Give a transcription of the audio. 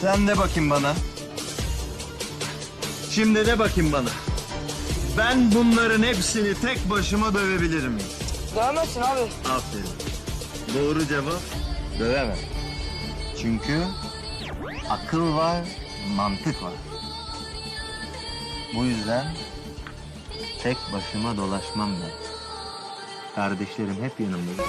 Sen de bakayım bana. Şimdi de bakayım bana. Ben bunların hepsini tek başıma dövebilirim. Dövemezsin abi. Aferin. Doğru cevap dövemem. Çünkü akıl var, mantık var. Bu yüzden tek başıma dolaşmam ben. Kardeşlerim hep yanımda.